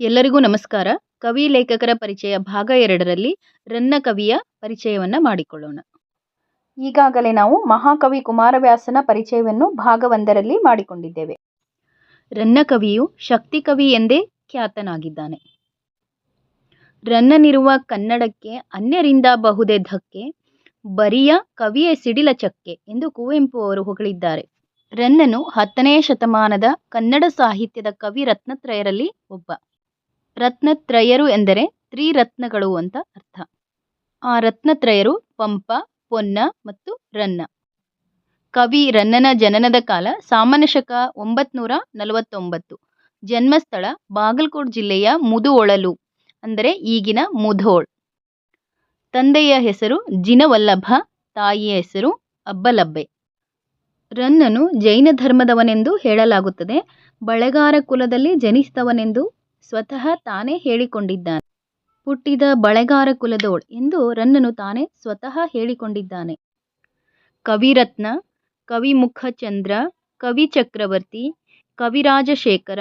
ಎಲ್ಲರಿಗೂ ನಮಸ್ಕಾರ. ಕವಿ ಲೇಖಕರ ಪರಿಚಯ ಭಾಗ ಎರಡರಲ್ಲಿ ರನ್ನ ಕವಿಯ ಪರಿಚಯವನ್ನು ಮಾಡಿಕೊಳ್ಳೋಣ. ಈಗಾಗಲೇ ನಾವು ಮಹಾಕವಿ ಕುಮಾರವ್ಯಾಸನ ಪರಿಚಯವನ್ನು ಭಾಗ ಒಂದರಲ್ಲಿ ಮಾಡಿಕೊಂಡಿದ್ದೇವೆ. ರನ್ನ ಕವಿಯು ಶಕ್ತಿ ಕವಿ ಎಂದೇ ಖ್ಯಾತನಾಗಿದ್ದಾನೆ. ರನ್ನನಿರುವ ಕನ್ನಡಕ್ಕೆ, ಅನ್ಯರಿಂದ ಬಹುದೇ ಧಕ್ಕೆ, ಬರಿಯ ಕವಿಯ ಸಿಡಿಲ ಚಕ್ಕೆ ಎಂದು ಕುವೆಂಪು ಅವರು ಹೊಗಳಿದ್ದಾರೆ. ರನ್ನನು ಹತ್ತನೆಯ ಶತಮಾನದ ಕನ್ನಡ ಸಾಹಿತ್ಯದ ಕವಿ ರತ್ನತ್ರಯರಲ್ಲಿ ಒಬ್ಬ. ರತ್ನತ್ರಯರು ಎಂದರೆ ತ್ರಿರತ್ನಗಳು ಅಂತ ಅರ್ಥ. ಆ ರತ್ನತ್ರಯರು ಪಂಪ, ಪೊನ್ನ ಮತ್ತು ರನ್ನ. ಕವಿ ರನ್ನನ ಜನನದ ಕಾಲ ಸಾಮಾನ್ಯ ಶಕ ಒಂಬತ್ನೂರ ನಲವತ್ತೊಂಬತ್ತು. ಜನ್ಮಸ್ಥಳ ಬಾಗಲಕೋಟ್ ಜಿಲ್ಲೆಯ ಮುದುಒಳಲು ಅಂದರೆ ಈಗಿನ ಮುಧೋಳ್. ತಂದೆಯ ಹೆಸರು ಜಿನವಲ್ಲಭ, ತಾಯಿಯ ಹೆಸರು ಅಬ್ಬಲಬ್ಬೆ. ರನ್ನನು ಜೈನ ಧರ್ಮದವನೆಂದು ಹೇಳಲಾಗುತ್ತದೆ. ಬಳೆಗಾರ ಕುಲದಲ್ಲಿ ಜನಿಸಿದವನೆಂದು ಸ್ವತಃ ತಾನೇ ಹೇಳಿಕೊಂಡಿದ್ದಾನೆ. ಹುಟ್ಟಿದ ಬಳೆಗಾರ ಕುಲದೋಳ್ ಎಂದು ರನ್ನನು ತಾನೇ ಸ್ವತಃ ಹೇಳಿಕೊಂಡಿದ್ದಾನೆ. ಕವಿರತ್ನ, ಕವಿಮುಖಚಂದ್ರ ಕವಿ ಚಕ್ರವರ್ತಿ ಕವಿರಾಜಶೇಖರ,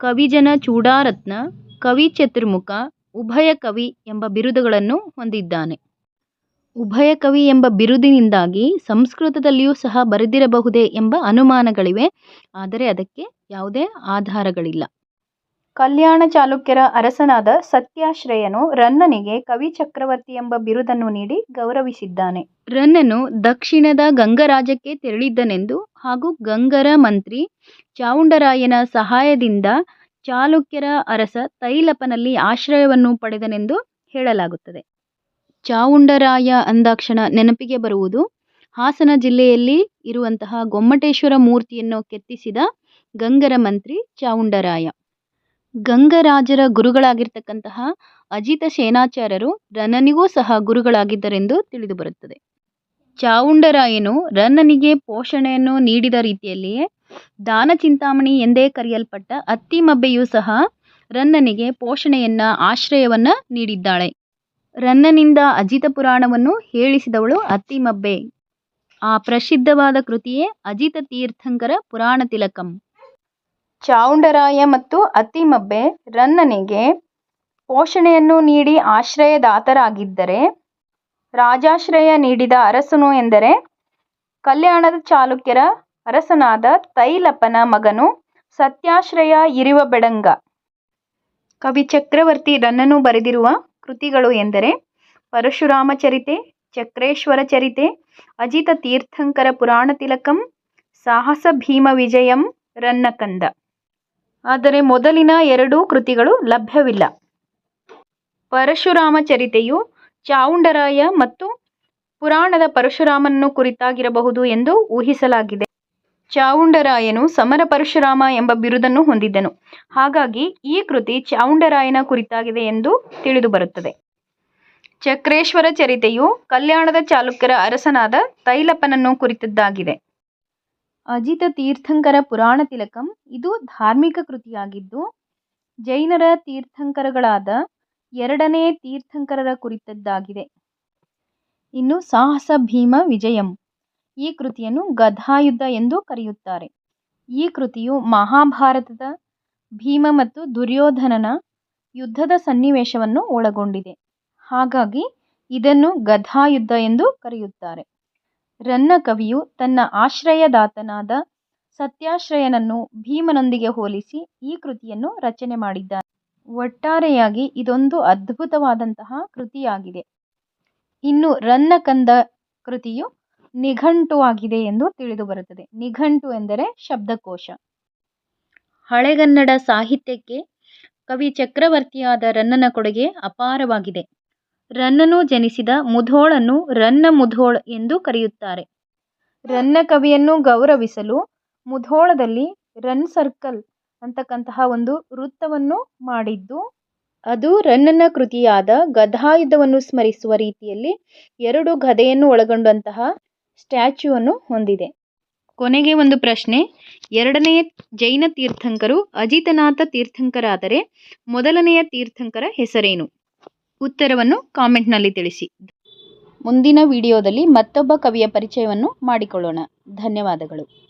ಕವಿಜನ ಚೂಡಾರತ್ನ ಕವಿ ಚತುರ್ಮುಖ ಉಭಯ ಕವಿ ಎಂಬ ಬಿರುದುಗಳನ್ನು ಹೊಂದಿದ್ದಾನೆ. ಉಭಯ ಕವಿ ಎಂಬ ಬಿರುದಿನಿಂದಾಗಿ ಸಂಸ್ಕೃತದಲ್ಲಿಯೂ ಸಹ ಬರೆದಿರಬಹುದೇ ಎಂಬ ಅನುಮಾನಗಳಿವೆ, ಆದರೆ ಅದಕ್ಕೆ ಯಾವುದೇ ಆಧಾರಗಳಿಲ್ಲ. ಕಲ್ಯಾಣ ಚಾಲುಕ್ಯರ ಅರಸನಾದ ಸತ್ಯಾಶ್ರಯನು ರನ್ನನಿಗೆ ಕವಿ ಚಕ್ರವರ್ತಿ ಎಂಬ ಬಿರುದನ್ನು ನೀಡಿ ಗೌರವಿಸಿದ್ದಾನೆ. ರನ್ನನು ದಕ್ಷಿಣದ ಗಂಗರಾಜಕ್ಕೆ ತೆರಳಿದ್ದನೆಂದು ಹಾಗೂ ಗಂಗರ ಮಂತ್ರಿ ಚಾವುಂಡರಾಯನ ಸಹಾಯದಿಂದ ಚಾಲುಕ್ಯರ ಅರಸ ತೈಲಪನಲ್ಲಿ ಆಶ್ರಯವನ್ನು ಪಡೆದನೆಂದು ಹೇಳಲಾಗುತ್ತದೆ. ಚಾವುಂಡರಾಯ ಅಂದಾಕ್ಷಣ ನೆನಪಿಗೆ ಬರುವುದು ಹಾಸನ ಜಿಲ್ಲೆಯಲ್ಲಿ ಇರುವಂತಹ ಗೊಮ್ಮಟೇಶ್ವರ ಮೂರ್ತಿಯನ್ನು ಕೆತ್ತಿಸಿದ ಗಂಗರ ಮಂತ್ರಿ ಚಾವುಂಡರಾಯ. ಗಂಗರಾಜರ ಗುರುಗಳಾಗಿರ್ತಕ್ಕಂತಹ ಅಜಿತ ಸೇನಾಚಾರ್ಯರು ರನ್ನನಿಗೂ ಸಹ ಗುರುಗಳಾಗಿದ್ದರೆಂದು ತಿಳಿದುಬರುತ್ತದೆ ಚಾವುಂಡರಾಯನು ರನ್ನನಿಗೆ ಪೋಷಣೆಯನ್ನು ನೀಡಿದ ರೀತಿಯಲ್ಲಿಯೇ ದಾನ ಚಿಂತಾಮಣಿ ಎಂದೇ ಕರೆಯಲ್ಪಟ್ಟ ಅತ್ತಿಮಬ್ಬೆಯೂ ಸಹ ರನ್ನನಿಗೆ ಪೋಷಣೆಯನ್ನ ಆಶ್ರಯವನ್ನ ನೀಡಿದ್ದಾಳೆ. ರನ್ನನಿಂದ ಅಜಿತ ಪುರಾಣವನ್ನು ಹೇಳಿಸಿದವಳು ಅತ್ತಿಮಬ್ಬೆ ಆ ಪ್ರಸಿದ್ಧವಾದ ಕೃತಿಯೇ ಅಜಿತ ತೀರ್ಥಂಕರ ಪುರಾಣ ತಿಲಕಂ. ಚಾವುಂಡರಾಯ ಮತ್ತು ಅತ್ತಿಮಬ್ಬೆ ರನ್ನನಿಗೆ ಪೋಷಣೆಯನ್ನು ನೀಡಿ ಆಶ್ರಯದಾತರಾಗಿದ್ದರೆ, ರಾಜಾಶ್ರಯ ನೀಡಿದ ಅರಸನು ಎಂದರೆ ಕಲ್ಯಾಣದ ಚಾಲುಕ್ಯರ ಅರಸನಾದ ತೈಲಪನ ಮಗನು ಸತ್ಯಾಶ್ರಯ ಇರುವ ಬೆಡಂಗ ಕವಿ ಚಕ್ರವರ್ತಿ ರನ್ನನು ಬರೆದಿರುವ ಕೃತಿಗಳು ಎಂದರೆ ಪರಶುರಾಮ ಚರಿತೆ ಚಕ್ರೇಶ್ವರ ಚರಿತೆ ಅಜಿತ ತೀರ್ಥಂಕರ ಪುರಾಣ ತಿಲಕಂ ಸಾಹಸ ಭೀಮ ವಿಜಯಂ, ರನ್ನಕಂದ. ಆದರೆ ಮೊದಲಿನ ಎರಡೂ ಕೃತಿಗಳು ಲಭ್ಯವಿಲ್ಲ. ಪರಶುರಾಮ ಚರಿತೆಯು ಚಾವುಂಡರಾಯ ಮತ್ತು ಪುರಾಣದ ಪರಶುರಾಮನನ್ನು ಕುರಿತಾಗಿರಬಹುದು ಎಂದು ಊಹಿಸಲಾಗಿದೆ. ಚಾವುಂಡರಾಯನು ಸಮರ ಪರಶುರಾಮ ಎಂಬ ಬಿರುದನ್ನು ಹೊಂದಿದ್ದನು. ಹಾಗಾಗಿ ಈ ಕೃತಿ ಚಾವುಂಡರಾಯನ ಕುರಿತಾಗಿದೆ ಎಂದು ತಿಳಿದುಬರುತ್ತದೆ. ಚಕ್ರೇಶ್ವರ ಚರಿತೆಯು ಕಲ್ಯಾಣದ ಚಾಲುಕ್ಯರ ಅರಸನಾದ ತೈಲಪ್ಪನನ್ನು ಕುರಿತದ್ದಾಗಿದೆ. ಅಜಿತ ತೀರ್ಥಂಕರ ಪುರಾಣ ತಿಲಕಂ ಇದು ಧಾರ್ಮಿಕ ಕೃತಿಯಾಗಿದ್ದು, ಜೈನರ ತೀರ್ಥಂಕರಗಳಾದ ಎರಡನೇ ತೀರ್ಥಂಕರರ ಕುರಿತದ್ದಾಗಿದೆ. ಇನ್ನು ಸಾಹಸ ಭೀಮ ವಿಜಯಂ ಈ ಕೃತಿಯನ್ನು ಗದಾಯುದ್ಧ ಎಂದು ಕರೆಯುತ್ತಾರೆ. ಈ ಕೃತಿಯು ಮಹಾಭಾರತದ ಭೀಮ ಮತ್ತು ದುರ್ಯೋಧನನ ಯುದ್ಧದ ಸನ್ನಿವೇಶವನ್ನು ಒಳಗೊಂಡಿದೆ. ಹಾಗಾಗಿ ಇದನ್ನು ಗದಾಯುದ್ಧ ಎಂದು ಕರೆಯುತ್ತಾರೆ. ರನ್ನ ಕವಿಯು ತನ್ನ ಆಶ್ರಯದಾತನಾದ ಸತ್ಯಾಶ್ರಯನನ್ನು ಭೀಮನೊಂದಿಗೆ ಹೋಲಿಸಿ ಈ ಕೃತಿಯನ್ನು ರಚನೆ ಮಾಡಿದ್ದಾನೆ. ಒಟ್ಟಾರೆಯಾಗಿ ಇದೊಂದು ಅದ್ಭುತವಾದಂತಹ ಕೃತಿಯಾಗಿದೆ. ಇನ್ನು ರನ್ನಕಂದ ಕೃತಿಯು ನಿಘಂಟುವಾಗಿದೆ ಎಂದು ತಿಳಿದುಬರುತ್ತದೆ ನಿಘಂಟು ಎಂದರೆ ಶಬ್ದಕೋಶ. ಹಳೆಗನ್ನಡ ಸಾಹಿತ್ಯಕ್ಕೆ ಕವಿ ಚಕ್ರವರ್ತಿಯಾದ ರನ್ನನ ಕೊಡುಗೆ ಅಪಾರವಾಗಿದೆ. ರನ್ನನು ಜನಿಸಿದ ಮುಧೋಳನ್ನು ರನ್ನ ಮುಧೋಳ್ ಎಂದು ಕರೆಯುತ್ತಾರೆ. ರನ್ನ ಕವಿಯನ್ನು ಗೌರವಿಸಲು ಮುಧೋಳದಲ್ಲಿ ರನ್ ಸರ್ಕಲ್ ಅಂತಕ್ಕಂತಹ ಒಂದು ವೃತ್ತವನ್ನು ಮಾಡಿದ್ದು, ಅದು ರನ್ನನ ಕೃತಿಯಾದ ಗದಾಯುಧವನ್ನು ಸ್ಮರಿಸುವ ರೀತಿಯಲ್ಲಿ ಎರಡು ಗದೆಯನ್ನು ಒಳಗೊಂಡಂತಹ ಸ್ಟ್ಯಾಚ್ಯೂವನ್ನು ಹೊಂದಿದೆ. ಕೊನೆಗೆ ಒಂದು ಪ್ರಶ್ನೆ. ಎರಡನೆಯ ಜೈನ ತೀರ್ಥಂಕರು ಅಜಿತನಾಥ ತೀರ್ಥಂಕರಾದರೆ ಮೊದಲನೆಯ ತೀರ್ಥಂಕರ ಹೆಸರೇನು? ಉತ್ತರವನ್ನು ಕಾಮೆಂಟ್ನಲ್ಲಿ ತಿಳಿಸಿ. ಮುಂದಿನ ವಿಡಿಯೋದಲ್ಲಿ ಮತ್ತೊಬ್ಬ ಕವಿಯ ಪರಿಚಯವನ್ನು ಮಾಡಿಕೊಳ್ಳೋಣ. ಧನ್ಯವಾದಗಳು.